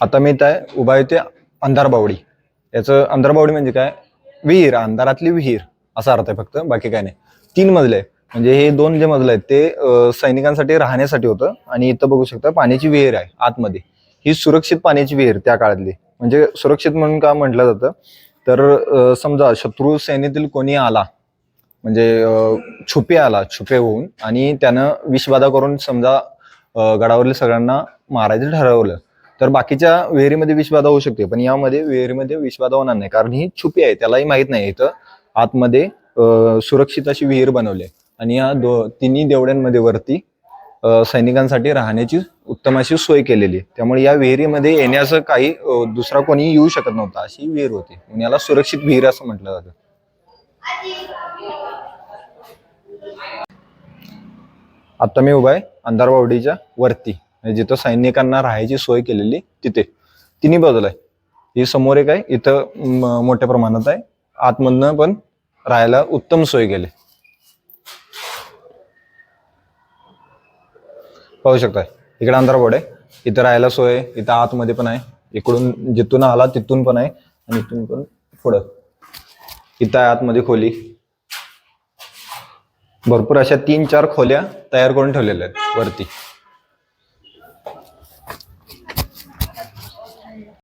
आता मी इथं उभा आहे ते अंधारबावडी याचं अंधारबावडी म्हणजे काय? विहीर अंधारातली विहीर असा अर्थ आहे फक्त बाकी काय नाही. तीन मजले आहे म्हणजे हे दोन जे मजले आहेत ते सैनिकांसाठी राहण्यासाठी होतं आणि इथं बघू शकता पाण्याची विहीर आहे आतमध्ये. ही सुरक्षित पाण्याची विहीर त्या काळातली. म्हणजे सुरक्षित म्हणून का म्हटलं जातं? तर समजा शत्रू सेनेतील कोणी आला म्हणजे छुपे आला छुपे होऊन आणि त्यानं विषबाधा करून समजा गडावरील सगळ्यांना मारायचं ठरवलं तर बाकीच्या विहिरीमध्ये विषबाधा होऊ शकते पण यामध्ये विहिरीमध्ये विषबाधा होणार नाही. कारण ही छुपी आहे त्यालाही माहीत नाही. इथं आतमध्ये सुरक्षित अशी विहीर बनवली आहे. आणि या दो तिन्ही देवड्यांमध्ये वरती सैनिकांसाठी राहण्याची उत्तम अशी सोय केलेली आहे. त्यामुळे या विहिरीमध्ये येण्याचं काही दुसरा कोणी येऊ शकत नव्हता. अशी विहीर होती. म्हणून याला सुरक्षित विहीर असं म्हटलं जातं. आता मी उभा आहे अंधारबावडीच्या वरती. जिथं सैनिकांना राहायची सोय केलेली तिथे. तिन्ही बाजूला आहे. ही समोर एक आहे. इथं मोठ्या प्रमाणात आहे. आतमधनं पण राहायला उत्तम सोय केली. पाहू शकताय. इकडे अंधारबावड आहे. इथं राहायला सोय आहे. इथं आतमध्ये पण आहे. इकडून जिथून आला तिथून पण आहे. आणि इथून पण पुढं. इथं आहे आतमध्ये खोली. भरपूर अशा तीन चार खोल्या तयार करून ठेवलेल्या आहेत वरती.